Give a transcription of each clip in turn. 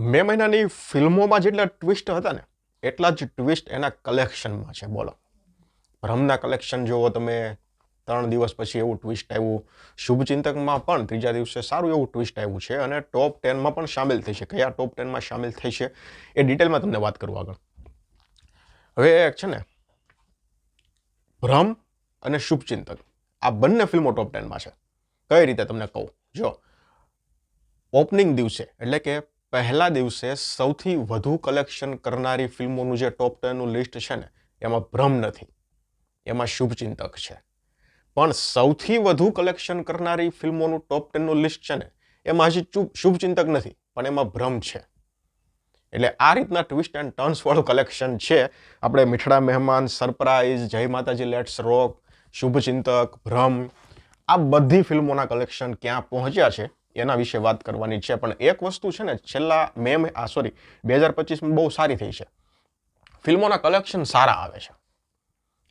મે મહિનાની ફિલ્મોમાં જેટલા ટ્વિસ્ટ હતા ને, એટલા જ ટ્વિસ્ટ એના કલેક્શનમાં છે, બોલો. ભ્રમના કલેક્શન જુઓ તમે, ત્રણ દિવસ પછી એવું ટ્વિસ્ટ આવ્યું. શુભચિંતકમાં પણ ત્રીજા દિવસે સારું એવું ટ્વિસ્ટ આવ્યું છે અને ટોપ ટેનમાં પણ સામેલ થઈ છે. કયા ટોપ ટેનમાં સામેલ થઈ છે એ ડિટેલમાં તમને વાત કરું આગળ. હવે છે ને, ભ્રમ અને શુભચિંતક. આ બંને ફિલ્મો ટોપ ટેનમાં છે. કઈ રીતે તમને કહું? જો ઓપનિંગ દિવસે, એટલે કે પહેલા દિવસે સૌથી વધુ કલેક્શન કરનારી ફિલ્મોનું જે ટોપ ટેનનું લિસ્ટ છે ને, એમાં ભ્રમ નથી. એમાં શુભચિંતક છે. પણ સૌથી વધુ કલેક્શન કરનારી ફિલ્મોનું ટોપ ટેનનું લિસ્ટ છે ને, એમાં હજી શુભચિંતક નથી, પણ એમાં ભ્રમ છે. એટલે આ રીતના ટ્વિસ્ટ એન્ડ ટર્ન્સ વાળું કલેક્શન છે. આપણે મીઠડા મહેમાન સરપ્રાઇઝ જય માતાજી લેટ્સ રોક શુભચિંતક ભ્રમ, આ બધી ફિલ્મોના કલેક્શન ક્યાં પહોંચ્યા છે? એના વિશે વાત કરવાની છે. પણ એક વસ્તુ છે ને, છેલ્લા મે આ સોરી બે હજાર પચીસમાં બહુ સારી થઈ છે. ફિલ્મોના કલેક્શન સારા આવે છે.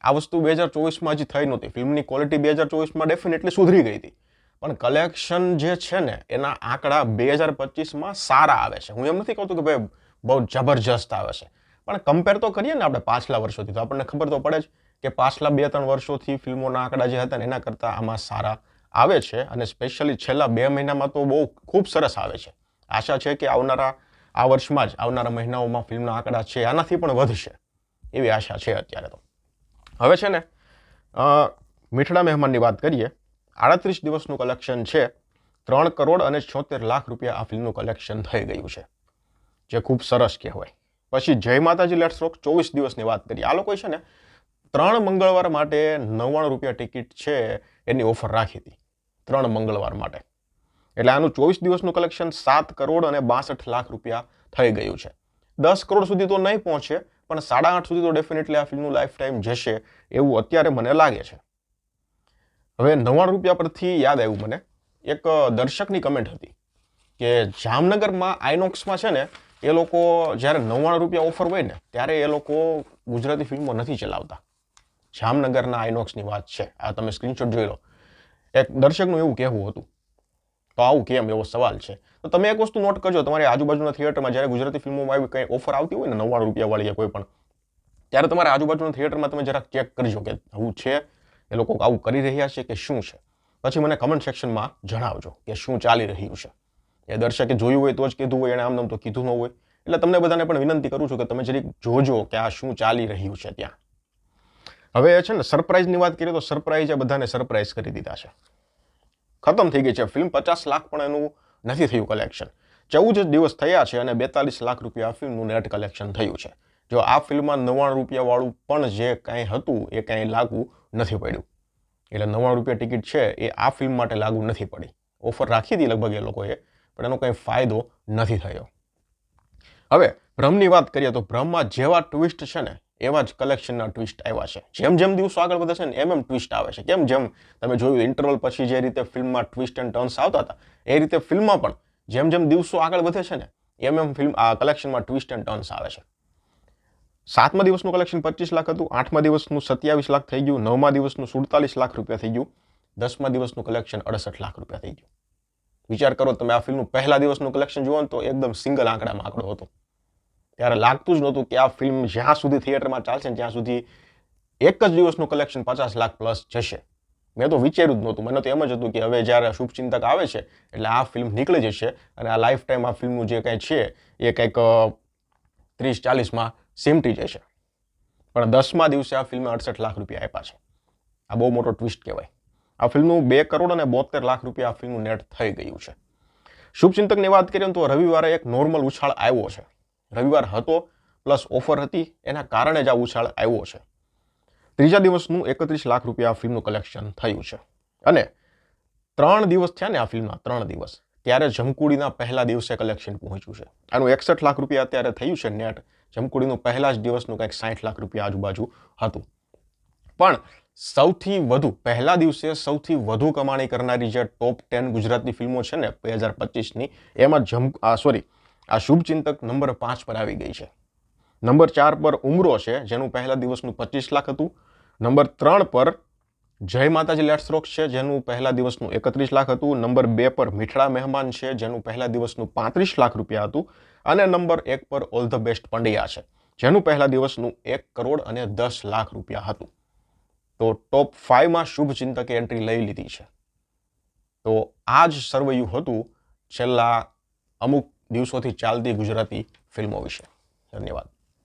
આ વસ્તુ બે હજાર ચોવીસમાં હજી થઈ નહોતી. ફિલ્મની ક્વોલિટી બે હજાર ચોવીસમાં ડેફિનેટલી સુધરી ગઈ હતી. પણ કલેક્શન જે છે ને, એના આંકડા બે હજાર પચીસમાં સારા આવે છે. હું એમ નથી કહેતો કે ભાઈ બહુ જબરજસ્ત આવે છે. પણ કમ્પેર તો કરીએ ને આપણે પાછલા વર્ષોથી, તો આપણને ખબર તો પડે જ કે પાછલા બે ત્રણ વર્ષોથી ફિલ્મોના આંકડા જે હતા ને, એના કરતાં આમાં સારા આવે છે અને સ્પેશિયલી છેલ્લા બે મહિનામાં તો બહુ ખૂબ સરસ આવે છે. આશા છે કે આવનારા, આ વર્ષમાં જ આવનારા મહિનાઓમાં ફિલ્મના આંકડા છે, આનાથી પણ વધશે એવી આશા છે અત્યારે તો. હવે છે ને મીઠડા મહેમાનની વાત કરીએ. આડત્રીસ દિવસનું કલેક્શન છે. ત્રણ કરોડ અને છોતેર લાખ રૂપિયા આ ફિલ્મનું કલેક્શન થઈ ગયું છે. જે ખૂબ સરસ કહેવાય. પછી જય માતાજી લેટ્સ રોક ચોવીસ દિવસની વાત કરીએ. આ લોકોએ છે ને ત્રણ મંગળવાર માટે નવ્વાણું રૂપિયા ટિકિટ છે એની ઓફર રાખી હતી. ત્રણ મંગળવાર માટે. એટલે આનું ચોવીસ દિવસનું કલેક્શન સાત કરોડ અને બાસઠ લાખ રૂપિયા થઈ ગયું છે. દસ કરોડ સુધી તો નહીં પહોંચે, પણ સાડા આઠ સુધી તો ડેફિનેટલી આ ફિલ્મનું લાઈફ ટાઈમ જશે એવું અત્યારે મને લાગે છે. હવે નવ્વાણું રૂપિયા પરથી યાદ આવ્યું મને. એક દર્શકની કમેન્ટ હતી કે જામનગરમાં આઇનોક્સમાં છે ને, એ લોકો જ્યારે નવ્વાણું રૂપિયા ઓફર હોય ને, ત્યારે એ લોકો ગુજરાતી ફિલ્મો નથી ચલાવતા. જામનગરના આઇનોક્સની વાત છે. આ તમે સ્ક્રીનશોટ જોઈ લો. એક દર્શકનું એવું કહેવું હતું. તો આવું કેમ એવો સવાલ છે. તો તમે એક વસ્તુ નોટ કરજો, તમારી આજુબાજુના થિયેટરમાં જ્યારે ગુજરાતી ફિલ્મોમાં આવી કંઈ ઓફર આવતી હોય ને, નવ્વાણું રૂપિયાવાળી કોઈ પણ, ત્યારે તમારા આજુબાજુના થિયેટરમાં તમે જરાક ચેક કરજો કે આવું છે, એ લોકો આવું કરી રહ્યા છે કે શું છે. પછી મને કમેન્ટ સેક્શનમાં જણાવજો કે શું ચાલી રહ્યું છે. એ દર્શકે જોયું હોય તો જ કીધું હોય એણે આમ નામ તો કીધું ન હોય. એટલે તમને બધાને પણ વિનંતી કરું છું કે તમે જરીક જોજો કે આ શું ચાલી રહ્યું છે ત્યાં. હવે છે ને સરપ્રાઈઝની વાત કરીએ તો સરપ્રાઈઝ એ બધાને સરપ્રાઈઝ કરી દીધા છે. ખતમ થઈ ગઈ છે ફિલ્મ પચાસ લાખ પણ એનું નથી થયું કલેક્શન ચૌદ જ દિવસ થયા છે અને બેતાલીસ લાખ રૂપિયા આ ફિલ્મનું નેટ કલેક્શન થયું છે. જો આ ફિલ્મમાં નવ્વાણું રૂપિયાવાળું પણ જે કાંઈ હતું, એ કાંઈ લાગુ નથી પડ્યું. એટલે નવ્વાણું રૂપિયા ટિકિટ છે, એ આ ફિલ્મ માટે લાગુ નથી પડી. ઓફર રાખી હતી લગભગ એ લોકોએ, પણ એનો કંઈ ફાયદો નથી થયો. હવે ભ્રમની વાત કરીએ તો ભ્રમમાં જેવા ટ્વિસ્ટ છે ને એવા જ કલેક્શનના ટ્વિસ્ટ આવ્યા છે. જેમ જેમ દિવસો આગળ વધે છે ને એમ એમ ટ્વિસ્ટ આવે છે. કેમ જેમ તમે જોયું ઇન્ટરવલ પછી જે રીતે ફિલ્મમાં ટ્વિસ્ટ એન્ડ ટર્ન્સ આવતા હતા, એ રીતે ફિલ્મમાં પણ જેમ જેમ દિવસો આગળ વધે છે ને એમ એમ ફિલ્મ આ કલેક્શનમાં ટ્વિસ્ટ એન્ડ ટર્ન્સ આવે છે. સાતમા દિવસનું કલેક્શન પચીસ લાખ હતું, આઠમા દિવસનું સત્યાવીસ લાખ થઈ ગયું, નવમા દિવસનું સુડતાલીસ લાખ રૂપિયા થઈ ગયું, દસમા દિવસનું કલેક્શન અડસઠ લાખ રૂપિયા થઈ ગયું. વિચાર કરો તમે આ ફિલ્મનું પહેલા દિવસનું કલેક્શન જુઓ તો એકદમ સિંગલ આંકડામાં આંકડો હતો ત્યારે લાગતું જ નહોતું કે આ ફિલ્મ જ્યાં સુધી થિયેટરમાં ચાલશે ત્યાં સુધી એક જ દિવસનું કલેક્શન પચાસ લાખ પ્લસ જશે. મેં તો વિચાર્યું જ નહોતું. મને તો એમ જ હતું કે હવે જ્યારે શુભચિંતક આવે છે, એટલે આ ફિલ્મ નીકળી જશે અને આ લાઈફ ટાઈમ આ ફિલ્મનું જે કંઈ છે, એ કંઈક ત્રીસ ચાલીસમાં સીમટી જશે. પણ દસમા દિવસે આ ફિલ્મે અડસઠ લાખ રૂપિયા આપ્યા છે. આ બહુ મોટો ટ્વિસ્ટ કહેવાય. આ ફિલ્મનું બે કરોડ અને બોતેર લાખ રૂપિયા આ ફિલ્મનું નેટ થઈ ગયું છે. શુભચિંતકની વાત કરીએ તો રવિવારે એક નોર્મલ ઉછાળ આવ્યો છે. રવિવાર હતો, પ્લસ ઓફર હતી, એના કારણે જ આ ઉછાળ આવ્યો છે. ત્રીજા દિવસનું એકત્રીસ લાખ રૂપિયા આ ફિલ્મનું કલેક્શન થયું છે. અને ત્રણ દિવસ થયા ને આ ફિલ્મના ત્રણ દિવસ, ત્યારે જમકુડીના પહેલા દિવસે કલેક્શન પહોંચ્યું છે. આનું એકસઠ લાખ રૂપિયા અત્યારે થયું છે નેટ, જમકુડીનું પહેલા જ દિવસનું કંઈક સાઠ લાખ રૂપિયા આજુબાજુ હતું. પણ સૌથી વધુ, પહેલા દિવસે સૌથી વધુ કમાણી કરનારી જે ટોપ ટેન ગુજરાતી ફિલ્મો છે ને, બે હજાર પચીસની, એમાં જમ, આ સોરી આ શુભચિંતક નંબર પાંચ પર આવી ગઈ છે. નંબર ચાર પર ઉમરો છે, જેનું પહેલા દિવસનું પચીસ લાખ હતું. નંબર ત્રણ પર જય માતાજી લેટ રોક છે, જેનું પહેલા દિવસનું એકત્રીસ લાખ હતું. નંબર બે પર મીઠડા મહેમાન છે, જેનું પહેલા દિવસનું પાંત્રીસ લાખ રૂપિયા હતું. અને નંબર એક પર ઓલ ધ બેસ્ટ પંડ્યા છે, જેનું પહેલા દિવસનું એક કરોડ અને દસ લાખ રૂપિયા હતું. તો ટોપ ફાઇવમાં શુભ ચિંતકે એન્ટ્રી લઈ લીધી છે. તો આ જ સર્વૈયું હતું. છેલ્લા અમુક દિવસોથી ચાલતી ગુજરાતી ફિલ્મો વિશે. ધન્યવાદ.